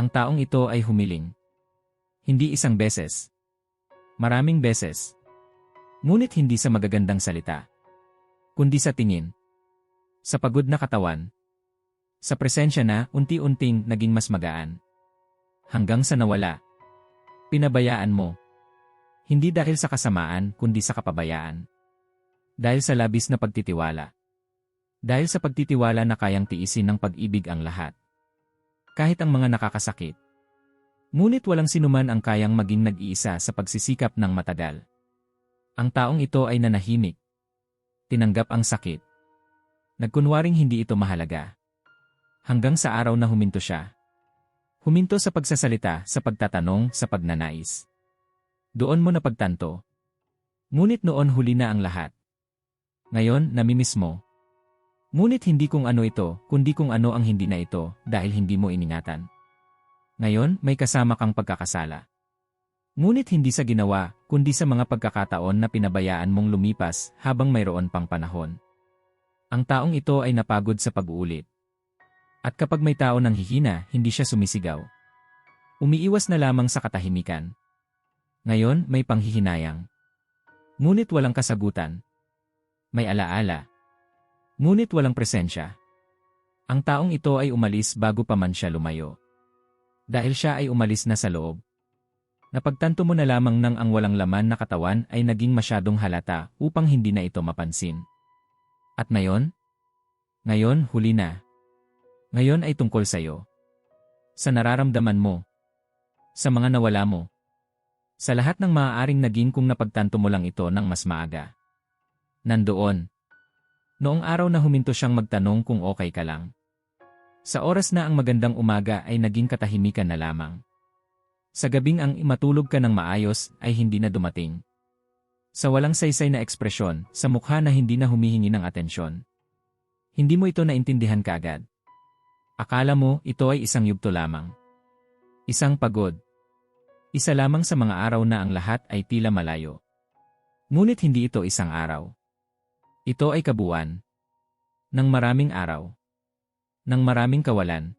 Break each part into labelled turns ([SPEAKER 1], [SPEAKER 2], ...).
[SPEAKER 1] Ang taong ito ay humiling. Hindi isang beses. Maraming beses. Ngunit hindi sa magagandang salita. Kundi sa tingin. Sa pagod na katawan. Sa presensya na unti-unting naging mas magaan. Hanggang sa nawala. Pinabayaan mo. Hindi dahil sa kasamaan kundi sa kapabayaan. Dahil sa labis na pagtitiwala. Dahil sa pagtitiwala na kayang tiisin ng pag-ibig ang lahat. Kahit ang mga nakakasakit. Ngunit walang sinuman ang kayang maging nag-iisa sa pagsisikap ng matagal. Ang taong ito ay nanahimik. Tinanggap ang sakit. Nagkunwaring hindi ito mahalaga. Hanggang sa araw na huminto siya. Huminto sa pagsasalita, sa pagtatanong, sa pagnanais. Doon mo napagtanto. Ngunit noon huli na ang lahat. Ngayon, namimiss mo. Ngunit hindi kung ano ito, kundi kung ano ang hindi na ito, dahil hindi mo iningatan. Ngayon, may kasama kang pagkakasala. Ngunit hindi sa ginawa, kundi sa mga pagkakataon na pinabayaan mong lumipas habang mayroon pang panahon. Ang taong ito ay napagod sa pag-uulit. At kapag may tao nang hihina, hindi siya sumisigaw. Umiiwas na lamang sa katahimikan. Ngayon, may panghihinayang. Ngunit walang kasagutan. May alaala. Ngunit walang presensya. Ang taong ito ay umalis bago pa man siya lumayo. Dahil siya ay umalis na sa loob. Napagtanto mo na lamang nang ang walang laman na katawan ay naging masyadong halata upang hindi na ito mapansin. At ngayon? Ngayon, huli na. Ngayon ay tungkol sa iyo. Sa nararamdaman mo. Sa mga nawala mo. Sa lahat ng maaaring naging kung napagtanto mo lang ito ng mas maaga. Nandoon. Noong araw na huminto siyang magtanong kung okay ka lang. Sa oras na ang magandang umaga ay naging katahimikan na lamang. Sa gabing ang imatulog ka ng maayos ay hindi na dumating. Sa walang saysay na ekspresyon, sa mukha na hindi na humihingi ng atensyon. Hindi mo ito naintindihan kagad. Akala mo ito ay isang yugto lamang. Isang pagod. Isa lamang sa mga araw na ang lahat ay tila malayo. Ngunit hindi ito isang araw. Ito ay kabuuan. Ng maraming araw. Ng maraming kawalan.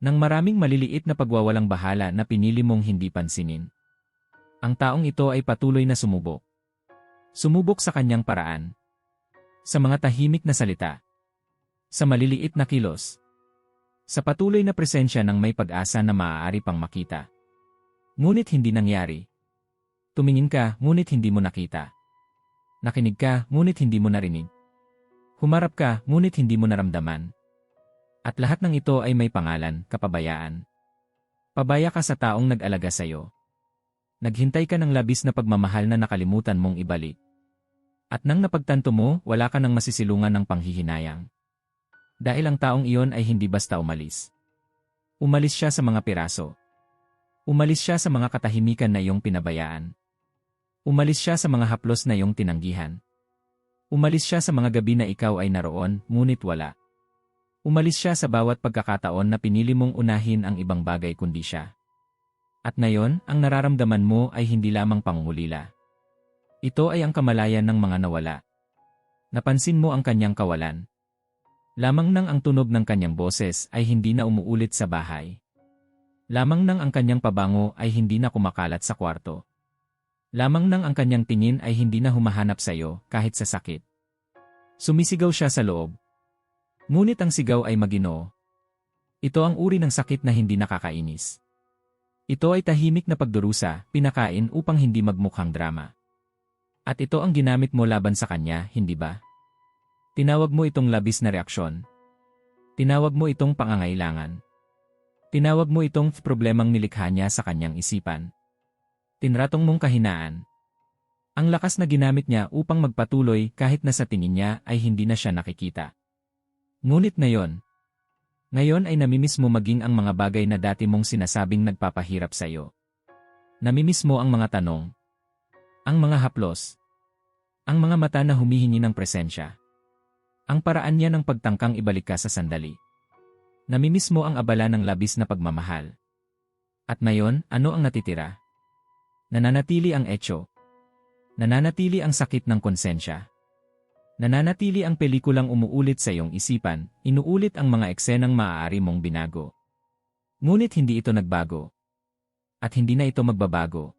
[SPEAKER 1] Ng maraming maliliit na pagwawalang bahala na pinili mong hindi pansinin. Ang taong ito ay patuloy na sumubok. Sumubok sa kanyang paraan. Sa mga tahimik na salita. Sa maliliit na kilos. Sa patuloy na presensya ng may pag-asa na maaari pang makita. Ngunit hindi nangyari. Tumingin ka, ngunit hindi mo nakita. Nakinig ka, ngunit hindi mo narinig. Humarap ka, ngunit hindi mo naramdaman. At lahat ng ito ay may pangalan, kapabayaan. Pabaya ka sa taong nag-alaga sa iyo. Naghintay ka ng labis na pagmamahal na nakalimutan mong ibalik. At nang napagtanto mo, wala ka ng masisilungan ng panghihinayang. Dahil ang taong iyon ay hindi basta umalis. Umalis siya sa mga piraso. Umalis siya sa mga katahimikan na iyong pinabayaan. Umalis siya sa mga haplos na iyong tinanggihan. Umalis siya sa mga gabi na ikaw ay naroon, ngunit wala. Umalis siya sa bawat pagkakataon na pinili mong unahin ang ibang bagay kundi siya. At ngayon, ang nararamdaman mo ay hindi lamang pangungulila. Ito ay ang kamalayan ng mga nawala. Napansin mo ang kanyang kawalan. Lamang nang ang tunog ng kanyang boses ay hindi na umuulit sa bahay. Lamang nang ang kanyang pabango ay hindi na kumakalat sa kwarto. Lamang nang ang kanyang tingin ay hindi na humahanap sa iyo kahit sa sakit. Sumisigaw siya sa loob. Ngunit ang sigaw ay maginoo. Ito ang uri ng sakit na hindi nakakainis. Ito ay tahimik na pagdurusa, pinakain upang hindi magmukhang drama. At ito ang ginamit mo laban sa kanya, hindi ba? Tinawag mo itong labis na reaksyon. Tinawag mo itong pangangailangan. Tinawag mo itong problemang nilikha niya sa kanyang isipan. Tinratong mong kahinaan. Ang lakas na ginamit niya upang magpatuloy kahit na sa tingin niya ay hindi na siya nakikita. Ngunit ngayon, ngayon ay namimiss mo maging ang mga bagay na dati mong sinasabing nagpapahirap sa iyo. Namimiss mo ang mga tanong, ang mga haplos, ang mga mata na humihingi ng presensya. Ang paraan niya ng pagtangkang ibalik ka sa sandali. Namimiss mo ang abala ng labis na pagmamahal. At ngayon, ano ang natitira? Nananatili ang etyo. Nananatili ang sakit ng konsensya. Nananatili ang pelikulang umuulit sa iyong isipan, inuulit ang mga eksenang maaari mong binago. Ngunit hindi ito nagbago. At hindi na ito magbabago.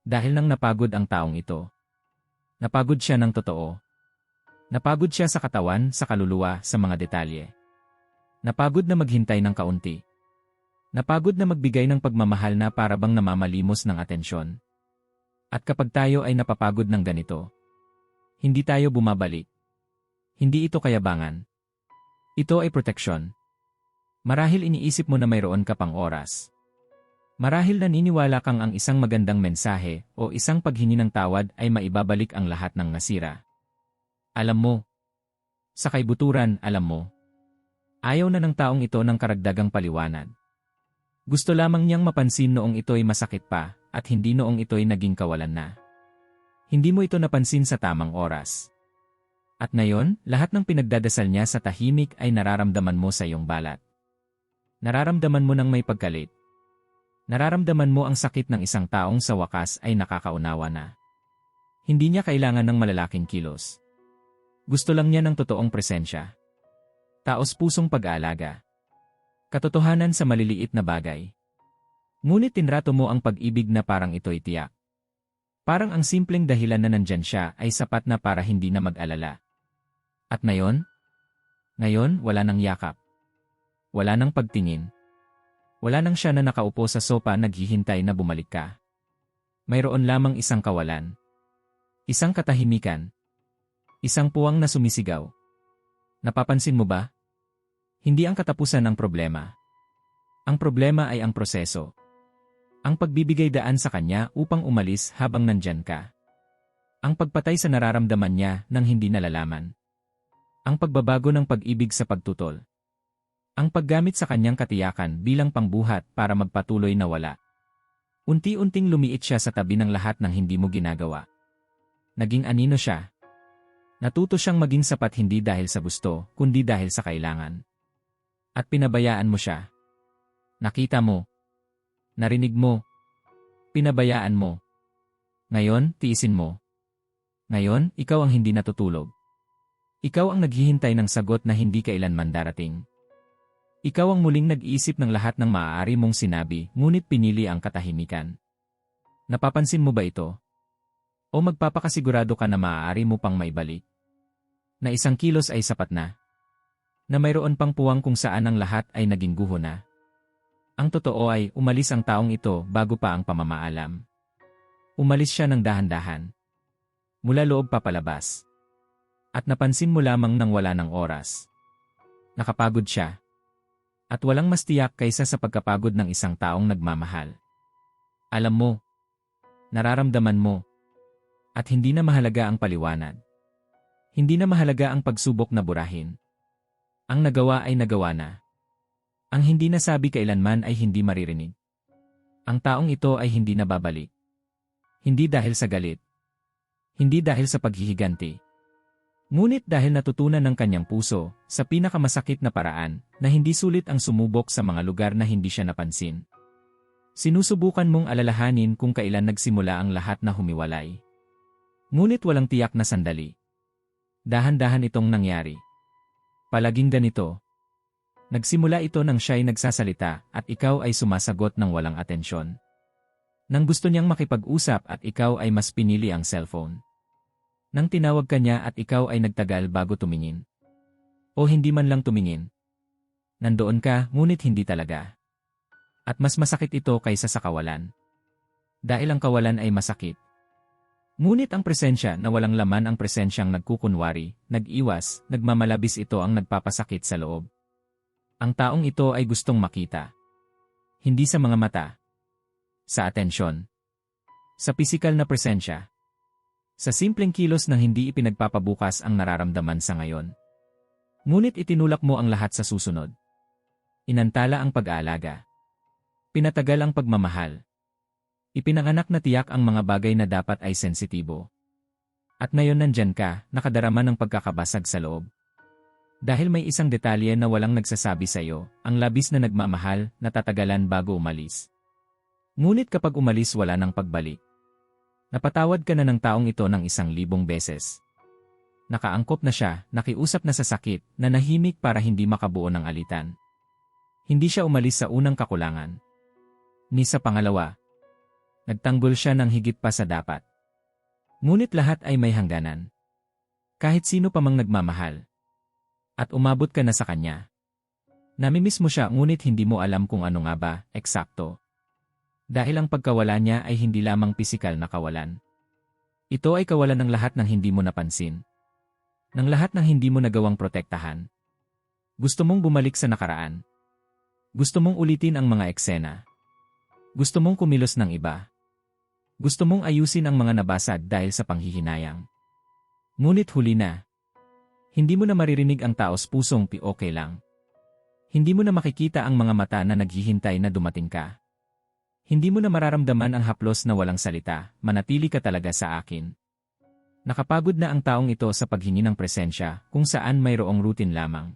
[SPEAKER 1] Dahil nang napagod ang taong ito. Napagod siya ng totoo. Napagod siya sa katawan, sa kaluluwa, sa mga detalye. Napagod na maghintay ng kaunti. Napagod na magbigay ng pagmamahal na para bang namamalimos ng atensyon. At kapag tayo ay napapagod ng ganito, hindi tayo bumabalik. Hindi ito kayabangan. Ito ay proteksyon. Marahil iniisip mo na mayroon ka pang oras. Marahil naniniwala kang ang isang magandang mensahe o isang paghingi ng tawad ay maibabalik ang lahat ng nasira. Alam mo. Sa kaibuturan, alam mo. Ayaw na ng taong ito ng karagdagang paliwanag. Gusto lamang niyang mapansin noong ito'y masakit pa, at hindi noong ito'y naging kawalan na. Hindi mo ito napansin sa tamang oras. At ngayon, lahat ng pinagdadasal niya sa tahimik ay nararamdaman mo sa iyong balat. Nararamdaman mo ng may pagkalit. Nararamdaman mo ang sakit ng isang taong sa wakas ay nakakaunawa na. Hindi niya kailangan ng malalaking kilos. Gusto lang niya ng totoong presensya. Taos pusong pag-aalaga. Katotohanan sa maliliit na bagay. Ngunit tinrato mo ang pag-ibig na parang ito'y tiyak. Parang ang simpleng dahilan na nandyan siya ay sapat na para hindi na mag-alala. At ngayon? Ngayon, wala nang yakap. Wala nang pagtingin. Wala nang siya na nakaupo sa sopa naghihintay na bumalik ka. Mayroon lamang isang kawalan. Isang katahimikan. Isang puwang na sumisigaw. Napapansin mo ba? Hindi ang katapusan ng problema. Ang problema ay ang proseso. Ang pagbibigay daan sa kanya upang umalis habang nandyan ka. Ang pagpatay sa nararamdaman niya nang hindi nalalaman. Ang pagbabago ng pag-ibig sa pagtutol. Ang paggamit sa kanyang katiyakan bilang pangbuhat para magpatuloy na wala. Unti-unting lumiit siya sa tabi ng lahat ng hindi mo ginagawa. Naging anino siya. Natuto siyang maging sapat hindi dahil sa gusto, kundi dahil sa kailangan. At pinabayaan mo siya. Nakita mo. Narinig mo. Pinabayaan mo. Ngayon, tiisin mo. Ngayon, ikaw ang hindi natutulog. Ikaw ang naghihintay ng sagot na hindi kailanman darating. Ikaw ang muling nag-iisip ng lahat ng maaari mong sinabi, ngunit pinili ang katahimikan. Napapansin mo ba ito? O magpapakasigurado ka na maaari mo pang maibalik? Na isang kilos ay sapat na? Na mayroon pang puwang kung saan ang lahat ay naging guho na. Ang totoo ay umalis ang taong ito bago pa ang pamamaalam. Umalis siya ng dahan-dahan. Mula loob papalabas. At napansin mo lamang nang wala ng oras. Nakapagod siya. At walang mas tiyak kaysa sa pagkapagod ng isang taong nagmamahal. Alam mo. Nararamdaman mo. At hindi na mahalaga ang paliwanag. Hindi na mahalaga ang pagsubok na burahin. Ang nagawa ay nagawa na. Ang hindi nasabi kailanman ay hindi maririnig. Ang taong ito ay hindi nababalik. Hindi dahil sa galit. Hindi dahil sa paghihiganti. Ngunit dahil natutunan ng kanyang puso, sa pinakamasakit na paraan, na hindi sulit ang sumubok sa mga lugar na hindi siya napansin. Sinusubukan mong alalahanin kung kailan nagsimula ang lahat na humiwalay. Ngunit walang tiyak na sandali. Dahan-dahan itong nangyari. Palaging ganito. Nagsimula ito nang siya'y nagsasalita at ikaw ay sumasagot ng walang atensyon. Nang gusto niyang makipag-usap at ikaw ay mas pinili ang cellphone. Nang tinawag ka niya at ikaw ay nagtagal bago tumingin. O hindi man lang tumingin. Nandoon ka, ngunit hindi talaga. At mas masakit ito kaysa sa kawalan. Dahil ang kawalan ay masakit. Ngunit ang presensya na walang laman ang presensyang nagkukunwari, nag-iwas, nagmamalabis ito ang nagpapasakit sa loob. Ang taong ito ay gustong makita. Hindi sa mga mata. Sa atensyon. Sa pisikal na presensya. Sa simpleng kilos ng hindi ipinagpapabukas ang nararamdaman sa ngayon. Ngunit itinulak mo ang lahat sa susunod. Inantala ang pag-aalaga. Pinatagal ang pagmamahal. Ipinanganak na tiyak ang mga bagay na dapat ay sensitibo. At ngayon nandyan ka, nakadarama ng pagkakabasag sa loob. Dahil may isang detalye na walang nagsasabi sa iyo, ang labis na nagmamahal, natatagalan bago umalis. Ngunit kapag umalis wala nang pagbalik. Napatawad ka na ng taong ito ng isang libong beses. Nakaangkop na siya, nakiusap na sa sakit, na nahimik para hindi makabuo ng alitan. Hindi siya umalis sa unang kakulangan. Ni sa pangalawa. Nagtanggol siya ng higit pa sa dapat. Ngunit lahat ay may hangganan. Kahit sino pa mang nagmamahal. At umabot ka na sa kanya. Namimiss mo siya ngunit hindi mo alam kung ano nga ba, eksakto. Dahil ang pagkawala niya ay hindi lamang pisikal na kawalan. Ito ay kawalan ng lahat ng hindi mo napansin. Ng lahat ng hindi mo nagawang protektahan. Gusto mong bumalik sa nakaraan. Gusto mong ulitin ang mga eksena. Gusto mong kumilos ng iba. Gusto mong ayusin ang mga nabasag dahil sa panghihinayang. Ngunit huli na. Hindi mo na maririnig ang taos pusong pi okay lang. Hindi mo na makikita ang mga mata na naghihintay na dumating ka. Hindi mo na mararamdaman ang haplos na walang salita, manatili ka talaga sa akin. Nakapagod na ang taong ito sa paghingi ng presensya kung saan mayroong routine lamang.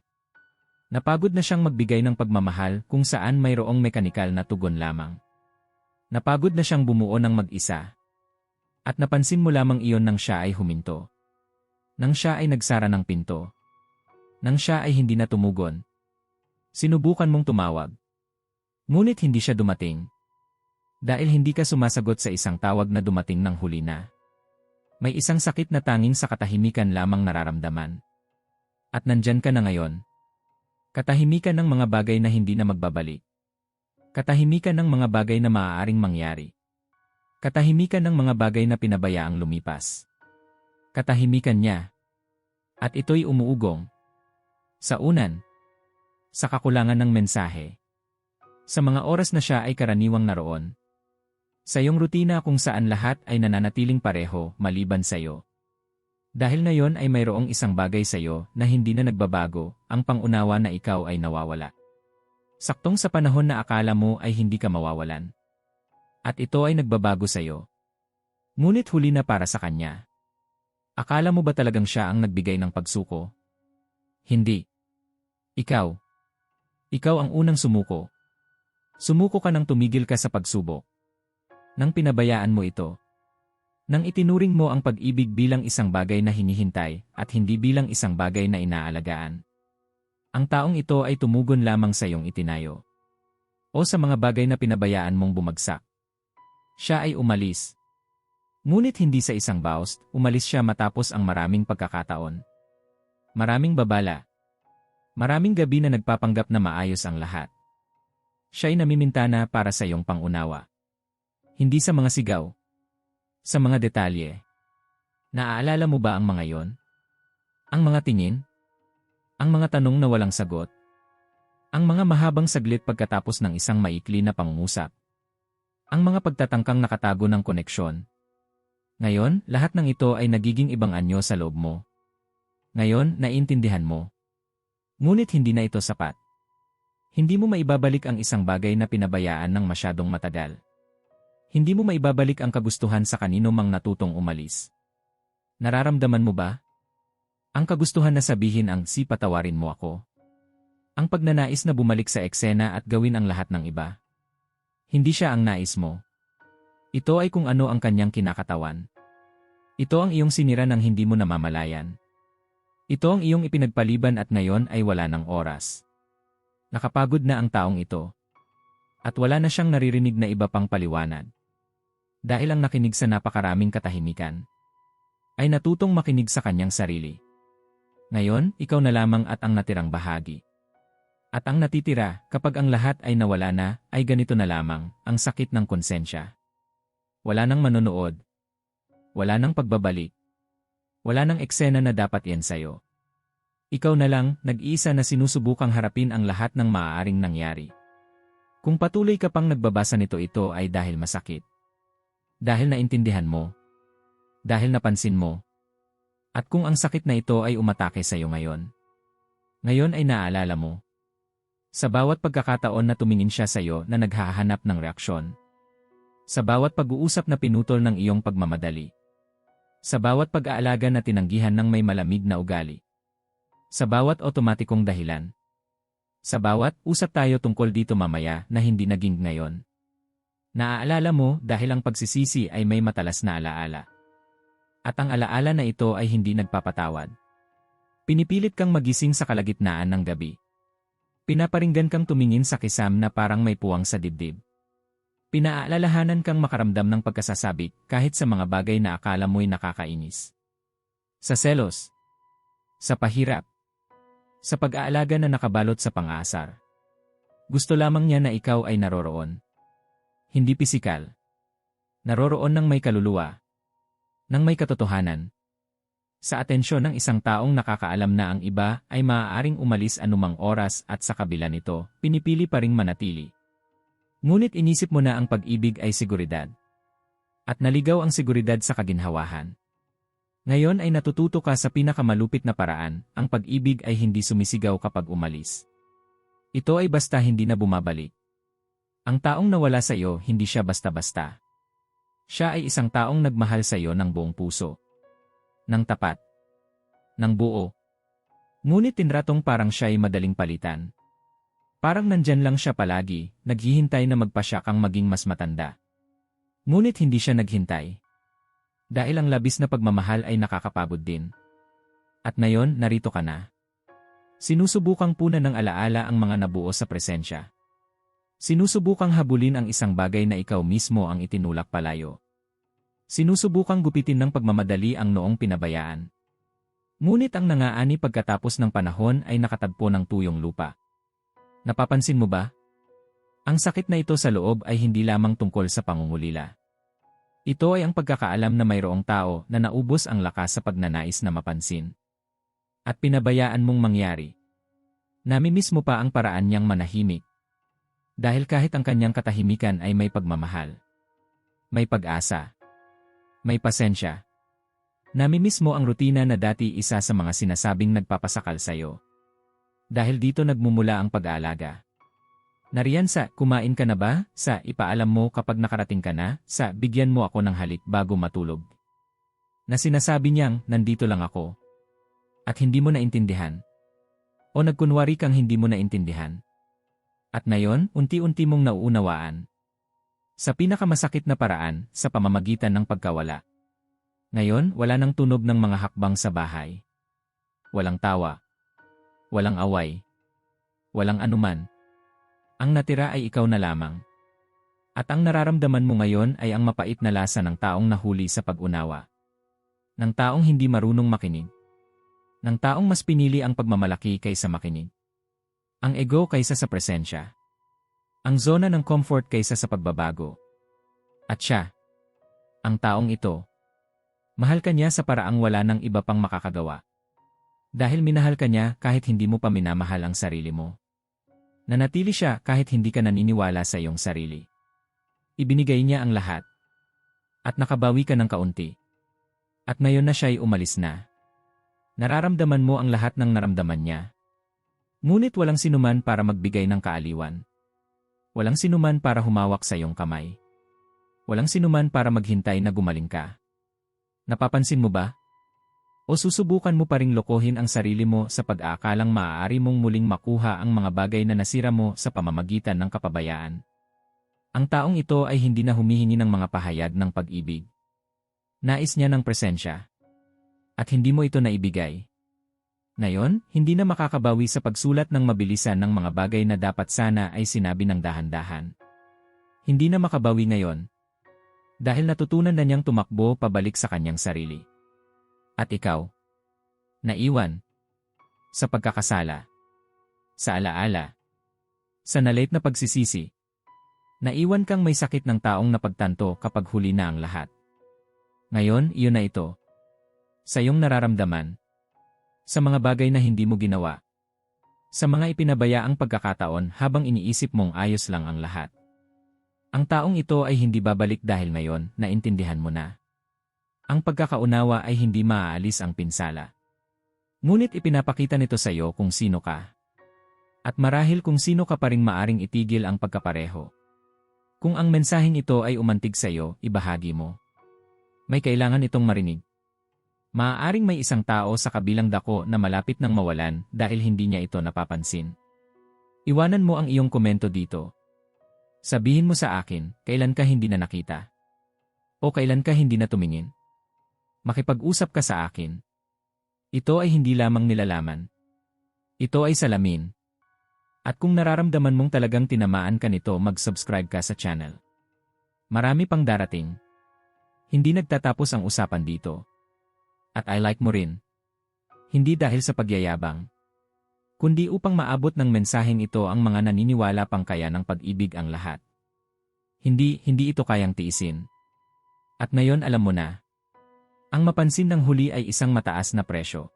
[SPEAKER 1] Napagod na siyang magbigay ng pagmamahal kung saan mayroong mekanikal na tugon lamang. Napagod na siyang bumuo ng mag-isa. At napansin mo lamang iyon nang siya ay huminto. Nang siya ay nagsara ng pinto. Nang siya ay hindi na tumugon. Sinubukan mong tumawag. Ngunit hindi siya dumating. Dahil hindi ka sumasagot sa isang tawag na dumating ng huli na. May isang sakit na tanging sa katahimikan lamang nararamdaman. At nandyan ka na ngayon. Katahimikan ng mga bagay na hindi na magbabalik. Katahimikan ng mga bagay na maaaring mangyari. Katahimikan ng mga bagay na pinabayaang lumipas. Katahimikan niya. At ito'y umuugong. Sa unan. Sa kakulangan ng mensahe. Sa mga oras na siya ay karaniwang naroon, sa iyong rutina kung saan lahat ay nananatiling pareho maliban sa iyo. Dahil ngayon ay mayroong isang bagay sa iyo na hindi na nagbabago, ang pangunawa na ikaw ay nawawala. Saktong sa panahon na akala mo ay hindi ka mawawalan. At ito ay nagbabago sa iyo. Ngunit huli na para sa kanya. Akala mo ba talagang siya ang nagbigay ng pagsuko? Hindi. Ikaw. Ikaw ang unang sumuko. Sumuko ka nang tumigil ka sa pagsubok nang pinabayaan mo ito. Nang itinuring mo ang pag-ibig bilang isang bagay na hinihintay at hindi bilang isang bagay na inaalagaan. Ang taong ito ay tumugon lamang sa iyong itinayo. O sa mga bagay na pinabayaan mong bumagsak. Siya ay umalis. Ngunit hindi sa isang boust, umalis siya matapos ang maraming pagkakataon. Maraming babala. Maraming gabi na nagpapanggap na maayos ang lahat. Siya ay namimintana para sa iyong pangunawa. Hindi sa mga sigaw. Sa mga detalye. Naaalala mo ba ang mga yon? Ang mga tingin? Ang mga tanong na walang sagot? Ang mga mahabang saglit pagkatapos ng isang maikli na pangungusap? Ang mga pagtatangkang nakatago ng koneksyon? Ngayon, lahat ng ito ay nagiging ibang anyo sa loob mo. Ngayon, naiintindihan mo. Ngunit hindi na ito sapat. Hindi mo maibabalik ang isang bagay na pinabayaan ng masyadong matagal. Hindi mo maibabalik ang kagustuhan sa kanino mang natutong umalis. Nararamdaman mo ba? Ang kagustuhan na sabihin ang si patawarin mo ako. Ang pagnanais na bumalik sa eksena at gawin ang lahat ng iba. Hindi siya ang nais mo. Ito ay kung ano ang kanyang kinakatawan. Ito ang iyong sinira ng hindi mo namamalayan. Ito ang iyong ipinagpaliban at ngayon ay wala ng oras. Nakapagod na ang taong ito. At wala na siyang naririnig na iba pang paliwanag dahil ang nakinig sa napakaraming katahimikan, ay natutong makinig sa kanyang sarili. Ngayon, ikaw na lamang at ang natirang bahagi. At ang natitira, kapag ang lahat ay nawala na, ay ganito na lamang, ang sakit ng konsensya. Wala nang manonood. Wala nang pagbabalik. Wala nang eksena na dapat yan sayo. Ikaw na lang, nag-iisa na sinusubukang harapin ang lahat ng maaaring nangyari. Kung patuloy ka pang nagbabasa nito ito ay dahil masakit. Dahil naintindihan mo. Dahil napansin mo. At kung ang sakit na ito ay umatake sa iyo ngayon. Ngayon ay naaalala mo. Sa bawat pagkakataon na tumingin siya sa iyo na naghahanap ng reaksyon. Sa bawat pag-uusap na pinutol ng iyong pagmamadali. Sa bawat pag-aalaga na tinanggihan ng may malamig na ugali. Sa bawat otomatikong dahilan. Sa bawat usap tayo tungkol dito mamaya na hindi naging ngayon. Naaalala mo dahil ang pagsisisi ay may matalas na alaala. At ang alaala na ito ay hindi nagpapatawad. Pinipilit kang magising sa kalagitnaan ng gabi. Pinaparinggan kang tumingin sa kisam na parang may puwang sa dibdib. Pinaalalahanan kang makaramdam ng pagkasasabik kahit sa mga bagay na akala mo'y nakakainis. Sa selos. Sa pahirap. Sa pag-aalaga na nakabalot sa pang-aasar. Gusto lamang niya na ikaw ay naroroon. Hindi pisikal. Naroroon ng may kaluluwa. Nang may katotohanan. Sa atensyon ng isang taong nakakaalam na ang iba ay maaaring umalis anumang oras at sa kabila nito, pinipili pa ring manatili. Ngunit inisip mo na ang pag-ibig ay seguridad. At naligaw ang seguridad sa kaginhawahan. Ngayon ay natututo ka sa pinakamalupit na paraan, ang pag-ibig ay hindi sumisigaw kapag umalis. Ito ay basta hindi na bumabalik. Ang taong nawala sa iyo, hindi siya basta-basta. Siya ay isang taong nagmahal sa iyo ng buong puso. Nang tapat. Nang buo. Ngunit tinratong parang siya ay madaling palitan. Parang nandyan lang siya palagi, naghihintay na magpasya kang maging mas matanda. Ngunit hindi siya naghintay. Dahil ang labis na pagmamahal ay nakakapagod din. At ngayon, narito ka na. Sinusubukang puna ng alaala ang mga nabuo sa presensya. Sinusubukang habulin ang isang bagay na ikaw mismo ang itinulak palayo. Sinusubukang gupitin ng pagmamadali ang noong pinabayaan. Ngunit ang nangaani pagkatapos ng panahon ay nakatagpo ng tuyong lupa. Napapansin mo ba? Ang sakit na ito sa loob ay hindi lamang tungkol sa pangungulila. Ito ay ang pagkakaalam na mayroong tao na naubos ang lakas sa pagnanais na mapansin. At pinabayaan mong mangyari. Namimiss mo pa ang paraan niyang manahimik. Dahil kahit ang kanyang katahimikan ay may pagmamahal. May pag-asa. May pasensya. Namimiss mo ang rutina na dati isa sa mga sinasabing nagpapasakal sa'yo. Dahil dito nagmumula ang pag-aalaga. Nariyan sa kumain ka na ba, sa ipaalam mo kapag nakarating ka na, sa bigyan mo ako ng halik bago matulog. Na sinasabi niyang nandito lang ako. At hindi mo naintindihan. O nagkunwari kang hindi mo naintindihan. At ngayon, unti-unti mong nauunawaan. Sa pinakamasakit na paraan, sa pamamagitan ng pagkawala. Ngayon, wala nang tunog ng mga hakbang sa bahay. Walang tawa. Walang away. Walang anuman. Ang natira ay ikaw na lamang. At ang nararamdaman mo ngayon ay ang mapait na lasa ng taong nahuli sa pag-unawa. Ng taong hindi marunong makinig. Ng taong mas pinili ang pagmamalaki kaysa makinig. Ang ego kaysa sa presensya. Ang zona ng comfort kaysa sa pagbabago. At siya, ang taong ito, mahal ka niya sa paraang wala ng iba pang makakagawa. Dahil minahal ka niya kahit hindi mo pa minamahal ang sarili mo. Nanatili siya kahit hindi ka naniniwala sa iyong sarili. Ibinigay niya ang lahat. At nakabawi ka ng kaunti. At ngayon na siya ay umalis na. Nararamdaman mo ang lahat ng naramdaman niya. Ngunit walang sinuman para magbigay ng kaaliwan. Walang sinuman para humawak sa iyong kamay. Walang sinuman para maghintay na gumaling ka. Napapansin mo ba? O susubukan mo pa ring lokohin ang sarili mo sa pag-aakalang maaari mong muling makuha ang mga bagay na nasira mo sa pamamagitan ng kapabayaan. Ang taong ito ay hindi na humihingi ng mga pahayag ng pag-ibig. Nais niya ng presensya. At hindi mo ito naibigay. Ngayon, hindi na makakabawi sa pagsulat ng mabilisan ng mga bagay na dapat sana ay sinabi ng dahan-dahan. Hindi na makabawi ngayon. Dahil natutunan na niyang tumakbo pabalik sa kanyang sarili. At ikaw? Naiwan? Sa pagkakasala? Sa alaala? Sa nalate na pagsisisi? Naiwan kang may sakit ng taong napagtanto kapag huli na ang lahat. Ngayon, iyon na ito. Sa iyong nararamdaman. Sa mga bagay na hindi mo ginawa. Sa mga ipinabayaang pagkakataon habang iniisip mong ayos lang ang lahat. Ang taong ito ay hindi babalik dahil ngayon, naintindihan mo na. Ang pagkakaunawa ay hindi maaalis ang pinsala. Ngunit ipinapakita nito sa iyo kung sino ka. At marahil kung sino ka pa rin maaring itigil ang pagkapareho. Kung ang mensaheng ito ay umantig sa iyo, ibahagi mo. May kailangan itong marinig. Maaaring may isang tao sa kabilang dako na malapit ng mawalan dahil hindi niya ito napapansin. Iwanan mo ang iyong komento dito. Sabihin mo sa akin, kailan ka hindi na nakita? O kailan ka hindi na tumingin? Makipag-usap ka sa akin. Ito ay hindi lamang nilalaman. Ito ay salamin. At kung nararamdaman mong talagang tinamaan ka nito mag-subscribe ka sa channel. Marami pang darating. Hindi nagtatapos ang usapan dito. At I like mo rin. Hindi dahil sa pagyayabang. Kundi upang maabot ng mensaheng ito ang mga naniniwala pang kaya ng pag-ibig ang lahat. Hindi, hindi ito kayang tiisin. At ngayon alam mo na. Ang mapansin ng huli ay isang mataas na presyo.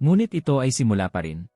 [SPEAKER 1] Ngunit ito ay simula pa rin.